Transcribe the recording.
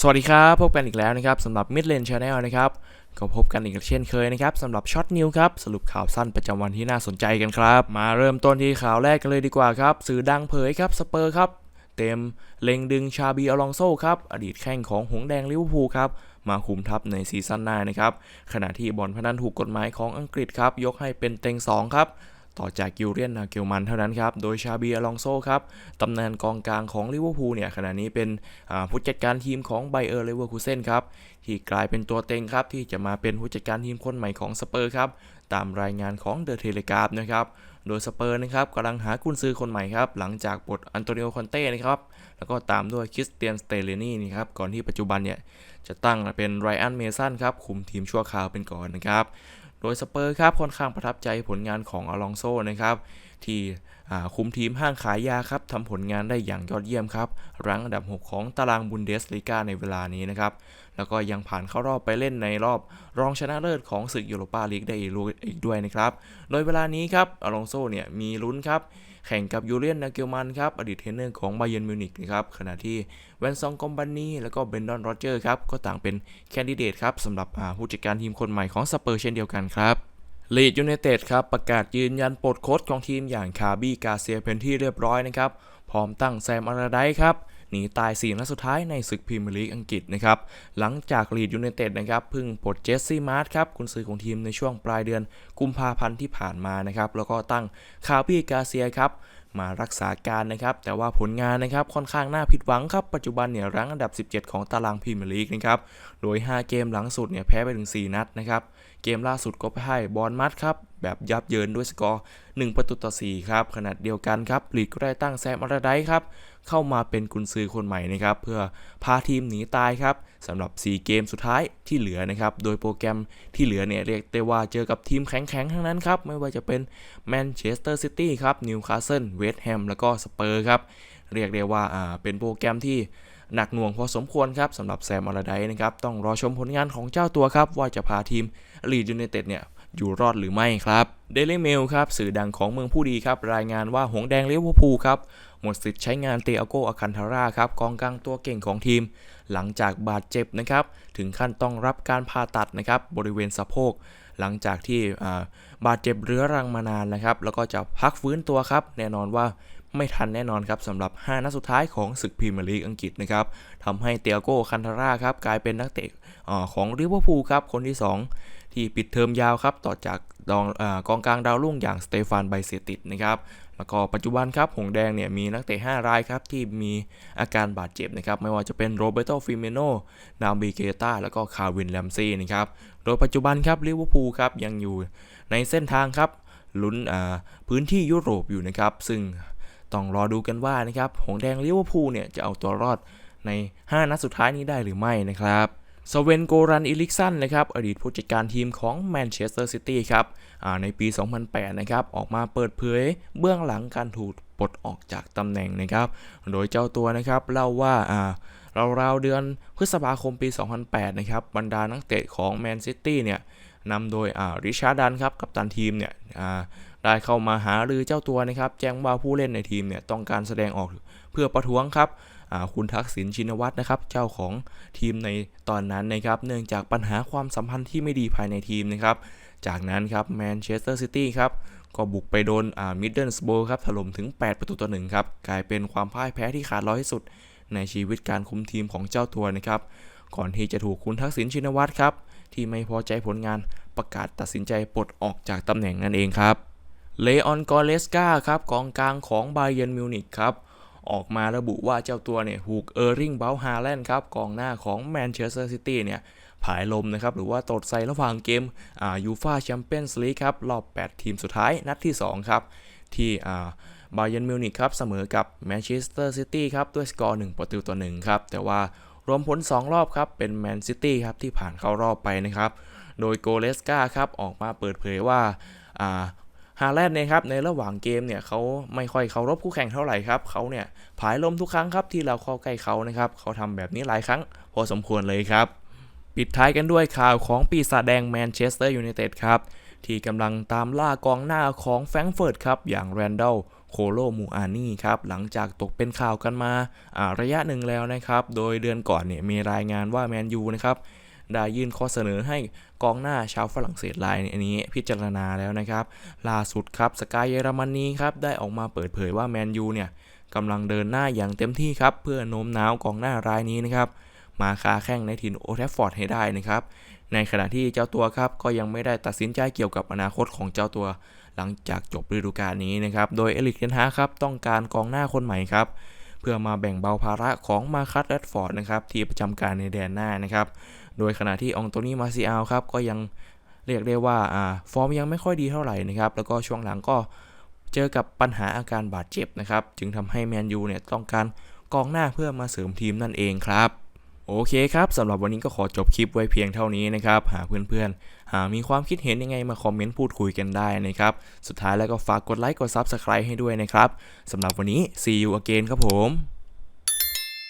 สวัสดีครับพบกันอีกแล้วนะครับสำหรับ Mid Lane Channel นะครับก็พบกันอีกเช่นเคยนะครับสำหรับช็อตนิวครับสรุปข่าวสั้นประจำวันที่น่าสนใจกันครับ มาเริ่มต้นที่ข่าวแรกกันเลยดีกว่าครับสื่อดังเผยครับสเปอร์ครับเต็มเล็งดึงชาบีอลองโซครับอดีตแข้งของหงแดงลิเวอร์พูลครับมาคุมทัพในซีซั่นหน้านะครับขณะที่บอลพนันถูกกฎหมายของอังกฤษครับยกให้เป็นเต็งสองครับ ต่อจากกิลเลียนนาเกลมันเท่านั้นครับ โดยชาบีอลองโซครับตำนานกองกลางของลิเวอร์พูลเนี่ยขณะนี้เป็นผู้จัดการทีมของไบเออร์เลเวอร์คูเซนครับที่กลายเป็นตัวเต็งครับที่จะมาเป็นผู้จัดการทีมคนใหม่ของสเปอร์ครับตามรายงานของเดอะเทเลกราฟนะครับโดยสเปอร์นะครับกำลังหากุนซือคนใหม่ครับหลังจากปลดอันโตนิโอคอนเต้นะครับแล้วก็ตามด้วยคริสเตียนสเตเลนี่นี่ครับก่อนที่ปัจจุบันเนี่ยจะตั้งเป็นไรอันเมสันครับคุมทีมชั่วคราวเป็นก่อนนะครับ โดยสเปอร์ครับค่อนข้างประทับใจผลงานของอลองโซนะครับที่คุมทีมห้างขายยาครับทำผลงานได้อย่างยอดเยี่ยมครับรั้งอันดับ 6 ของตารางบุนเดสลีกาในเวลานี้นะครับ แล้วก็ยังผ่านเข้ารอบไปเล่นในรอบรองชนะเลิศของศึกยูโรปาลีกได้อีกอีกด้วยนะครับ โดยเวลานี้ครับอลองโซเนี่ยมีลุ้นครับ แข่งกับยูเลียนนาเกลมันครับอดีตเทรนเนอร์ของไบเยร์นมิวนิกนะครับขณะที่แวนซองกอมบานีแล้วก็เบนดอนโรเจอร์ครับก็ต่างเป็นแคนดิเดตครับสำหรับผู้จัดการทีมคนใหม่ของสเปอร์เช่นเดียวกันครับลีดยูเนเต็ดครับประกาศยืนยันปลดโค้ชของทีมอย่างคาบี้กาเซียเป็นที่เรียบร้อยนะครับพร้อมตั้งแซมอาราไดครับ หนีตาย4นัดสุดท้ายในศึกพรีเมียร์ลีกอังกฤษนะครับหลังจากลีดยูไนเต็ดนะครับพิ่งปลดเจสซี่มาร์ทครับกุนซือของทีมในช่วงปลายเดือนกุมภาพันธ์ที่ผ่านมานะครับแล้วก็ตั้งคาบี้กาเซียครับมารักษาการนะครับ แต่ว่าผลงานนะครับค่อนข้างน่าผิดหวังครับ ปัจจุบันเนี่ยรั้งอันดับ 17 ของตารางพรีเมียร์ลีกนะครับโดย 5 เกมหลังสุดเนี่ยแพ้ไปถึง 4 นัดนะครับ เกมล่าสุดก็พ่ายบอลมัดครับ แบบยับเยินด้วยสกอร์ 1 ประตูต่อ 4 ครับ ขนาดเดียวกันครับลีดก็ได้ตั้งแซมอาราไดครับ เข้ามาเป็นกุนซือคนใหม่นะครับเพื่อพาทีมหนีตายครับสำหรับ 4 เกมสุดท้ายที่เหลือนะครับโดยโปรแกรมที่เหลือเนี่ยเรียกได้ว่าเจอกับทีมแข็งๆ ทั้งนั้นครับ ไม่ว่าจะเป็นแมนเชสเตอร์ซิตี้ครับนิวคาสเซิลเวสต์แฮมแล้วก็สเปอร์ครับเรียกได้ว่าอ่าเป็นโปรแกรมที่หนักหน่วงพอสมควรครับสำหรับแซมอลาไดนะครับต้องรอชมผลงานของเจ้าตัวครับว่าจะพาทีมลีดยูไนเต็ดเนี่ย อยู่รอดหรือไม่ครับเดลี่เมลครับสื่อดังของเมืองผู้ดีครับรายงานว่าหงแดงเลี้ยวพูครับหมดสิทธิ์ใช้งานเตอโกอาคันทาร่าครับกองกลางตัวเก่งของทีม หลังจากบาดเจ็บนะครับถึงขั้นต้องรับการผ่าตัดนะครับบริเวณสะโพก หลังจากที่บาดเจ็บเรื้อรังมานานนะครับแล้วก็จะพักฟื้นตัวครับ แน่นอนว่า ไม่ทันแน่นอนครับสำหรับ 5 นัดสุดท้ายของศึกพรีเมียร์ลีกอังกฤษนะครับทำให้เตียโกคันทาร่าครับกลายเป็นนักเตะอ่าของลิเวอร์พูลครับคนที่ 2 ที่ปิดเทอมยาวครับต่อจากอกองกลางดาวรุ่งอย่างสเตฟานไบเซติดนะครับแล้วก็ปัจจุบันครับหงแดงเนี่ยมีนักเตะ 5 รายครับที่มีอาการบาดเจ็บนะครับไม่ว่าจะเป็นโรเบโตฟิเมโนนาบิเกตาแล้วก็คาวินแลมซี่นะครับโดยปัจจุบันครับลิเวอร์พูลครับยังอยู่ในเส้นทางครับลุ้นพื้นที่ยุโรปอยู่นะครับซึ่ง ต้องรอดูกันว่านะครับหงแดงลิเวอร์พูลเนี่ยจะเอาตัวรอดใน 5 นัดสุดท้ายนี้ได้หรือไม่นะครับสเวนโกรันอิลิกสันนะครับอดีตผู้จัดการทีมของแมนเชสเตอร์ซิตี้ครับในปี 2008 นะครับออกมาเปิดเผยเบื้องหลังการถูกปลดออกจากตำแหน่งนะครับ โดยเจ้าตัวนะครับเล่าว่าราวๆเดือนพฤษภาคมปี 2008 นะครับบรรดานักเตะของแมนซิตี้เนี่ยนำโดยริชาร์ดันครับ กัปตันทีมเนี่ย ได้เข้ามาหารือเจ้าตัวนะครับ แจ้งว่าผู้เล่นในทีมเนี่ยต้องการแสดงออกเพื่อประท้วงครับคุณทักษิณชินวัตรนะครับ เจ้าของทีมในตอนนั้นนะครับ เนื่องจากปัญหาความสัมพันธ์ที่ไม่ดีภายในทีมนะครับ จากนั้นครับแมนเชสเตอร์ซิตี้ครับก็บุกไปโดนมิดเดิลสโบครับถล่มถึง 8 ประตูต่อหนึ่งครับ กลายเป็นความพ่ายแพ้ที่ขาดร้อยที่สุด ในชีวิตการคุมทีมของเจ้าตัวนะครับ ก่อนที่จะถูกคุณทักษิณชินวัตรครับ ที่ไม่พอใจผลงานประกาศตัดสินใจปลดออกจากตำแหน่งนั่นเองครับ เลออนกอเลสกาครับกองกลางของไบเยนมิวนิกครับออกมาระบุว่าเจ้าตัวเนี่ยถูกเออร์ริงเบลฮาแลนด์ครับกองหน้าของแมนเชสเตอร์ซิตี้เนี่ยผายลมนะครับหรือว่าตดใส่ระหว่างเกมอ่ายูฟาแชมเปี้ยนส์ลีกครับรอบ 8 ทีมสุดท้ายนัดที่ 2 ครับ ที่อ่าบาเยนมิวนิกครับเสมอกับแมนเชสเตอร์ซิตี้ครับด้วยสกอร์ 1 ประตูต่อ1ครับแต่ว่ารวมผล 2 รอบครับเป็นแมนซิตี้ครับที่ผ่านเข้ารอบไปนะครับ โดยโกเลสกาครับออกมาเปิดเผยว่า ฮาแลนด์เนี่ยครับในระหว่างเกมเนี่ยเขาไม่ค่อยเคารพคู่แข่งเท่าไหร่ครับเขาเนี่ยผายลมทุกครั้งครับที่เราเข้าใกล้เขานะครับเขาทำแบบนี้หลายครั้ง พอสมควรเลยครับ ปิดท้ายกันด้วยข่าวของปีศาจแดงแมนเชสเตอร์ยูไนเต็ดครับที่กำลังตามล่ากองหน้าของแฟรงเฟิร์ตครับอย่างแรนดัลโคโลมูอานี่ครับหลังจากตกเป็นข่าวกันมาอ่าระยะหนึ่งแล้วนะครับ โดยเดือนก่อนเนี่ยมีรายงานว่าแมนยูนะครับ ได้ยื่นข้อเสนอให้กองหน้าชาวฝรั่งเศสรายนี้พิจารณาแล้วนะครับ ล่าสุดครับสกายเยอรมนีครับได้ออกมาเปิดเผยว่าแมนยูเนี่ยกำลังเดินหน้าอย่างเต็มที่ครับ เพื่อโน้มน้าวกองหน้ารายนี้นะครับ มาคาแข่งในถิ่นโอแทฟฟอร์ดให้ได้นะครับ ในขณะที่เจ้าตัวครับก็ยังไม่ได้ตัดสินใจเกี่ยวกับอนาคตของเจ้าตัว หลังจากจบฤดูกาลนี้นะครับ โดยเอลิกเทนฮาครับต้องการกองหน้าคนใหม่ครับเพื่อมาแบ่งเบาภาระของมาคัสแรดฟอร์ดนะครับที่ประจำการในแดนหน้านะครับ โดยขณะที่อองโตนีมาซิอาลครับก็ยังเรียกได้ว่าอ่าฟอร์มยังไม่ค่อยดีเท่าไหร่นะครับ แล้วก็ช่วงหลังก็เจอกับปัญหาอาการบาดเจ็บนะครับ จึงทำให้แมนยูเนี่ยต้องการกองหน้าเพื่อมาเสริมทีมนั่นเองครับโอเคครับสำหรับวันนี้ก็ขอจบคลิปไว้เพียงเท่านี้นะครับ หาเพื่อนๆหามีความคิดเห็นยังไงมาคอมเมนต์พูดคุยกันได้นะครับ สุดท้ายแล้วก็ฝากกดไลค์กด Subscribe ให้ด้วยนะครับสำหรับวันนี้ see you again ครับผม